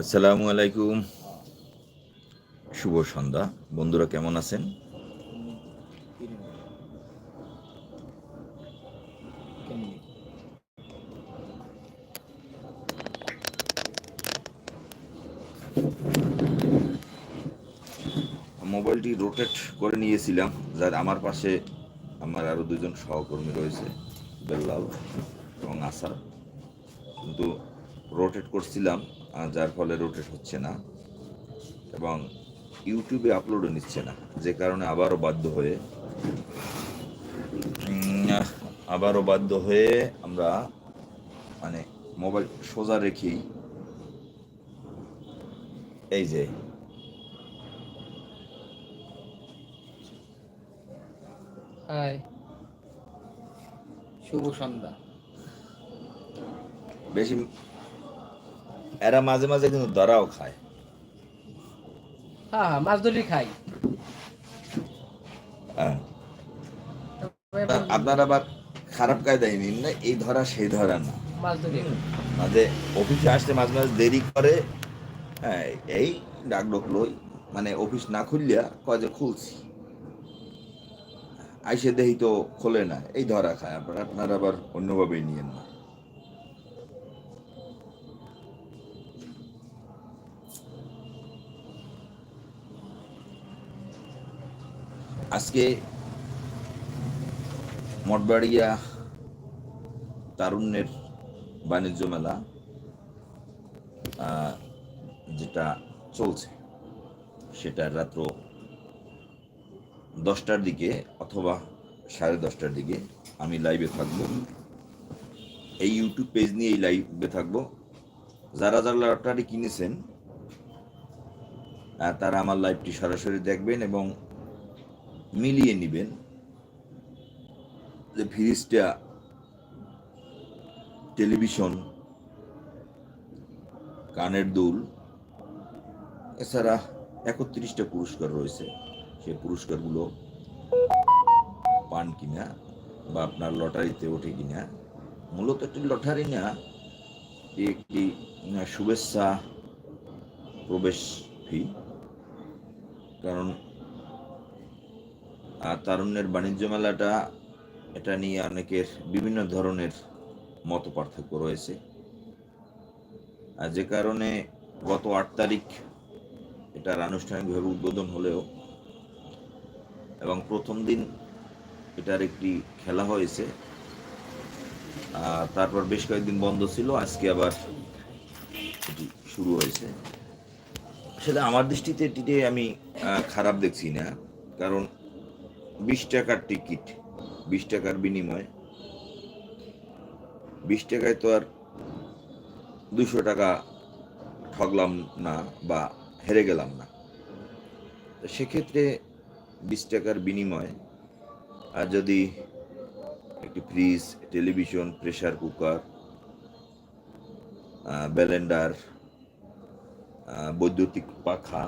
আসসালামু আলাইকুম। শুভ সন্ধ্যা। বন্ধুরা কেমন আছেন? মোবাইলটি রোটেট করে নিয়েছিলাম, যার আমার পাশে আমার আরও দুজন সহকর্মী রয়েছে, বেল্লাল এবং আসার কিন্তু রোটেট করছিলাম যার ফলে রোটেট হচ্ছে না এবং ইউটিউবে আপলোডও নিচ্ছে না যে কারণে আবারও বাধ্য হয়ে আবারও বাধ্য হয়ে আমরা মানে মোবাইল সোজা রেখেই এই যে হাই শুভ সন্ধ্যা। বেশি এরা মাঝে মাঝে কিন্তু ধরাও খায়। হ্যাঁ হ্যাঁ মাছ ধরি খাই। হ্যাঁ। আপনার আবার খারাপ কায়দায় নিন না এই ধরা সেই ধরা না। মাঝে অফিসে আসতে মাঝে মাঝে দেরি করে হ্যাঁ এই ডাক ডকলই মানে অফিস না খুললিয়া কয় যে খুলছি। আইসে দেহি তো খোলে না এই ধরা খায় আপনার আপনার আবার অন্যভাবেই নিয়েন না। আজকে মঠবাড়িয়া তারুণ্যের বাণিজ্য মেলা যেটা চলছে, সেটা রাত্র দশটার দিকে অথবা সাড়ে দশটার দিকে আমি লাইভে থাকব। এই ইউটিউব পেজ নিয়ে এই লাইভে থাকব। যারা যারা লটারি কিনেছেন তারা আমার লাইভটি সরাসরি দেখবেন এবং মিলিয়ে নেবেন যে ফ্রিজটা টেলিভিশন, কানের দুল, এছাড়া একত্রিশটা পুরস্কার রয়েছে। সেই পুরস্কারগুলো পান কিনা বা আপনার লটারিতে ওঠে কিনা, মূলত একটি লটারি না একটি শুভেচ্ছা প্রবেশ ফি কারণ তারুণ্যের বাণিজ্য মেলাটা, এটা নিয়ে অনেকের বিভিন্ন ধরনের মত পার্থক্য রয়েছে। যে কারণে গত আট তারিখ এটার আনুষ্ঠানিকভাবে উদ্বোধন হলেও এবং প্রথম দিন এটার একটি খেলা হয়েছে তারপর বেশ কয়েকদিন বন্ধ ছিল, আজকে আবার এটি শুরু হয়েছে। সেটা আমার দৃষ্টিতে এটিতে আমি খারাপ দেখছি না, কারণ বিশ টাকার টিকিট, বিশ টাকার বিনিময়। বিশ টাকায় তো আর দুশো টাকা ঠগলাম না বা হেরে গেলাম না। তো সেক্ষেত্রে বিশ টাকার বিনিময়ে, আর যদি একটি fridge, television, pressure cooker blender বৈদ্যুতিক পাখা,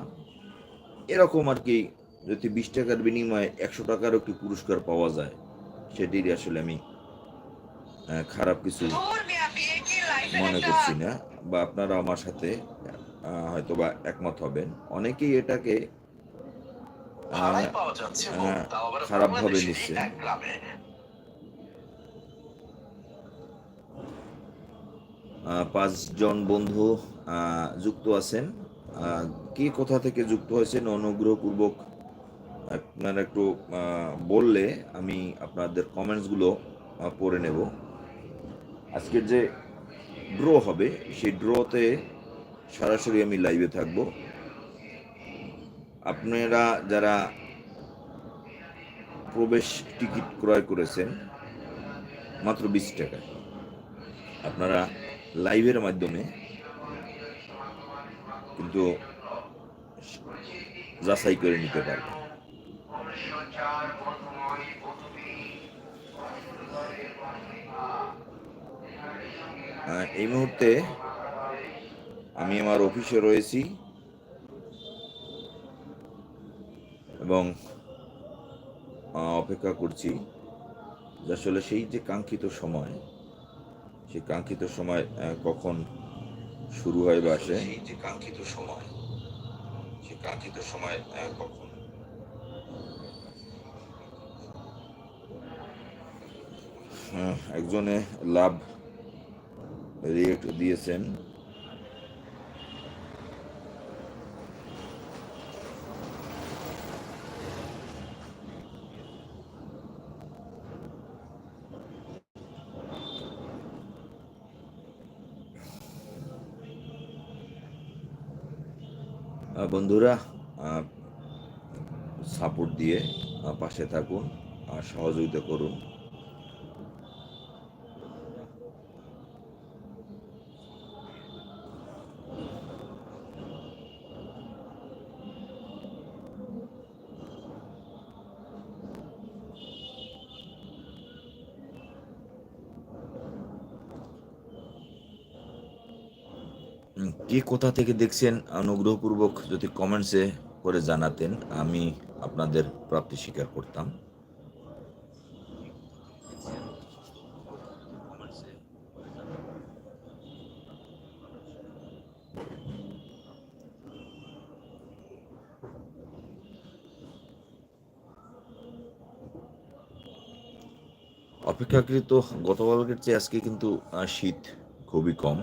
এরকম আর কি যদি বিশ টাকার বিনিময়ে একশো টাকারও একটি পুরস্কার পাওয়া যায় সেটির আসলে আমি খারাপ কিছু মনে করছি না বা আপনারা আমার সাথে হয়তো বা একমত হবেন। অনেকেই এটাকে খারাপভাবে বাংলাদেশেরই নিচ্ছে। পাঁচজন বন্ধু আহ, যুক্ত আছেন। আহ, কে কোথা থেকে যুক্ত হয়েছেন অনুগ্রহপূর্বক আপনারা একটু বললে আমি আপনাদের কমেন্টসগুলো পড়ে নেব। আজকের যে ড্র হবে, সেই ড্রতে সরাসরি আমি লাইভে থাকব। আপনারা যারা প্রবেশ টিকিট ক্রয় করেছেন, মাত্র বিশ টাকা। আপনারা লাইভের মাধ্যমে কিন্তু যাচাই করে নিতে পারবেন। এই মুহূর্তে আমি আমার অফিসে রয়েছি এবং অপেক্ষা করছি যে আসলে সেই যে কাঙ্ক্ষিত সময় সেই কাঙ্ক্ষিত সময় কখন শুরু হয় বাসে সেই যে কাঙ্ক্ষিত সময় সে কাঙ্ক্ষিত সময় কখন? হ্যাঁ, একজনে লাভ রিয়েক্ট দিয়েছেন বন্ধুরা সাপোর্ট দিয়ে পাশে থাকুন আর সহযোগিতা করুন। কে কোথা থেকে দেখছেন অনুগ্রহপূর্বক যদি কমেন্টসে করে জানাতেন, আমি আপনাদের প্রাপ্তি স্বীকার করতাম। অপেক্ষাকৃত গতকালকের চেয়ে আজকে কিন্তু শীত খুবই কম।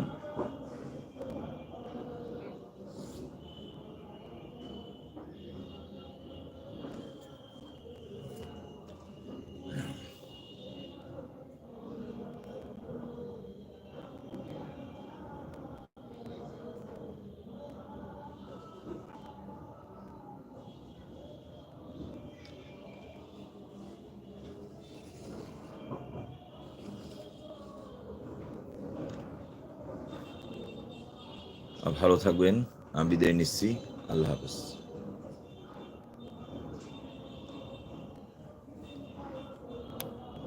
ভালো থাকবেন। আমি বিদায় নিচ্ছি। আল্লাহ হাফেজ।